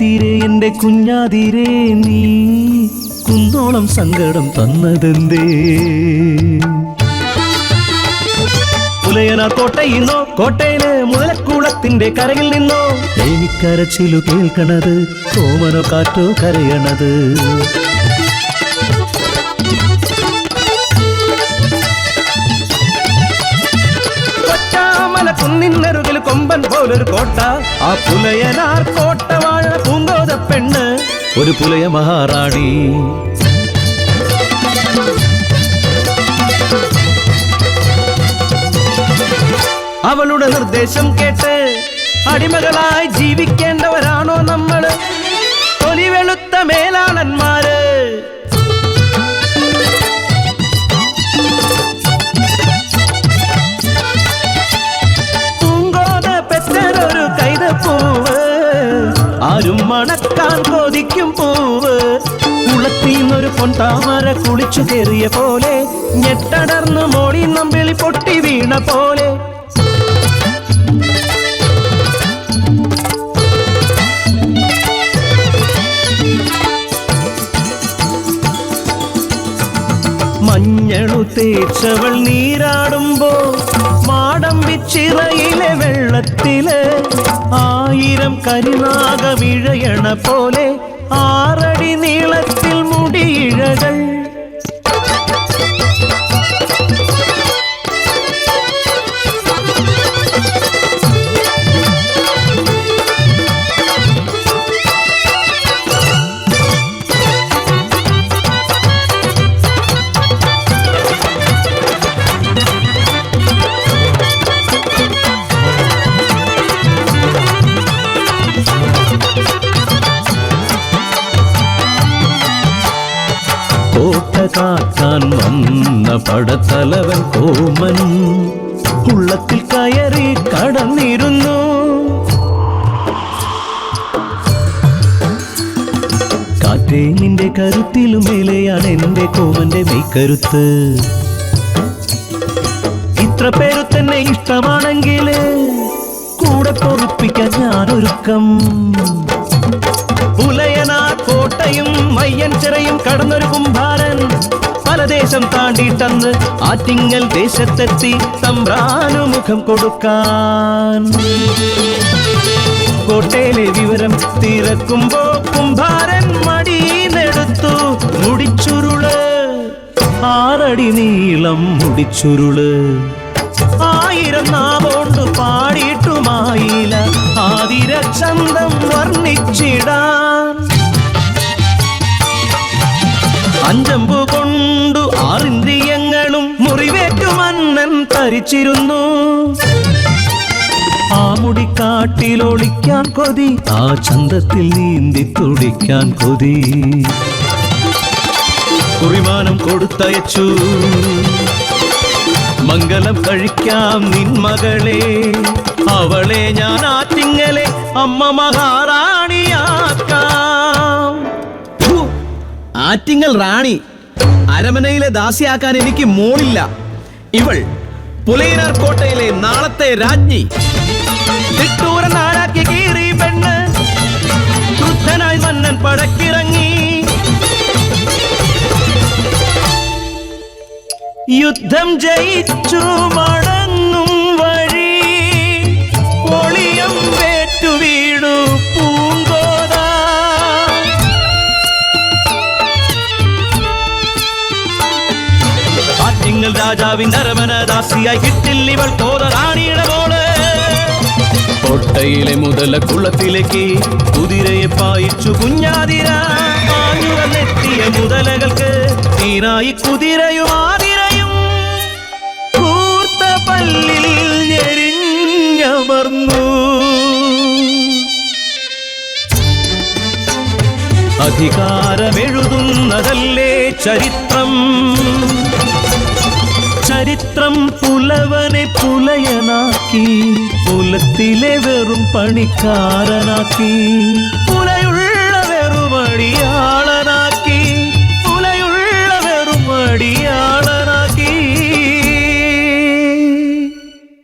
എന്റെ കുഞ്ഞാതിരേ നീ കുന്നോളം സങ്കടം തന്നതെന്തേ? കോട്ടയിൽ നിന്നോ കോട്ടയിലെ മുതലക്കൂളത്തിന്റെ കരയിൽ നിന്നോ? എനിക്കരച്ചിലു കേൾക്കണത് കോമനോ കാറ്റോ കരയണത്. കൊച്ചാമല കൊമ്പൻ പോലൊരു കോട്ട. ആ പുലയനാർ കോട്ട വാഴ പൂങ്കോത പെണ്ണ്. ഒരു പുലയ മഹാറാണി. അവളുടെ നിർദ്ദേശം കേട്ട് അടിമകളായി ജീവിക്കേണ്ടവരാണോ നമ്മൾ തൊലി വെളുത്ത മേലാളന്മാര് ആരും മണക്കാൻ കൊതിക്കും പൂവ്. കുളത്തിന്നൊരു പൊൻതാമര കുളിച്ചു കയറിയ പോലെ ഞെട്ടടർന്ന് മോളി നമ്പിളി പൊട്ടി വീണ പോലെ. മഞ്ഞളു തേച്ചവൾ നീരാടുമ്പോ മാടം വിച്ചിറയിലെ വെള്ളത്തിൽ ആയിരം കരിനാഗമിഴയണ പോലെ ആറടി നീളത്തിൽ കാക്കാൻ വന്ന പടത്തലവൻ കോമൻ ഉള്ളത്തിൽ കയറി കടന്നിരുന്നു. കാറ്റേ നിന്റെ കരുത്തിലും മേലെയാണ് എന്റെ കോമന്റെ മെയ്ക്കരുത്ത്. ഇത്ര പേരു തന്നെ ഇഷ്ടമാണെങ്കിൽ കൂടെ പൊറുപ്പിക്കാൻ ഞാനൊരുക്കം. കോട്ടയും മയ്യൻ ചിറയും കടന്നൊരു കുംഭാരൻ പലദേശം താണ്ടിട്ടന്ന് ആറ്റിങ്ങൽ ദേശത്തെത്തി സംഭ്രാനുമുഖം കൊടുക്കാൻ. കോട്ടയിലെ വിവരം തിരക്കുമ്പോ കുംഭാരൻ മടിയിലെടുത്തു മുടിച്ചുരുൾ. ആറടി നീളം മുടിച്ചുരുൾ. ആയിരം നാവോണ്ട് പാടിയിട്ടുമായില്ല. ആതിര ചന്തം വർണിച്ചിടാൻ അഞ്ചമ്പു കൊണ്ടു ആറിന്ദ്രിയങ്ങളും മുറിവേറ്റു മന്നൻ തരിച്ചിരുന്നു. ആ മുടിക്കാട്ടിലൊളിക്കാൻ കൊതി ആ ചന്തത്തിൽ നീന്തി തുടിക്കാൻ കൊതി. കുറിമാനം കൊടുത്തയച്ചു. മംഗലം കഴിക്കാം നിൻ മകളെ അവളെ ഞാൻ ആറ്റിങ്ങലെ അമ്മ മഹാറാണിയാക്കാം. ഫു, ആറ്റിങ്ങൽ റാണി അരമനയിലെ ദാസിയാക്കാൻ എനിക്ക് മോളില്ല. ഇവൾ പുലയനാർ കോട്ടയിലെ നാളത്തെ രാജ്ഞി. തിട്ടൂര പെണ്ണ് യുദ്ധം ജയിച്ചു മടങ്ങും ആറ്റിങ്ങൽ രാജാവിന്റെ അരമന ദാസിയായി കിട്ടില്ല ഇവൾ കോത റാണിയുടെ മോൾ. കോട്ടയിലെ മുതല കുളത്തിലേക്ക് കുതിരയെ പായിച്ചു കുഞ്ഞാതിര. പാഞ്ഞു മുതലകൾക്ക് തീരായി കുതിരയും ആതിരയും. കൂർത്ത പല്ലിൽ ഞെരിഞ്ഞമർന്നു. അധികാരമെഴുതുന്നതല്ലേ ചരിത്രം? புலவனை புலையனாக்கி புலத்திலே வெறும் பணிக்காரனாக்கி.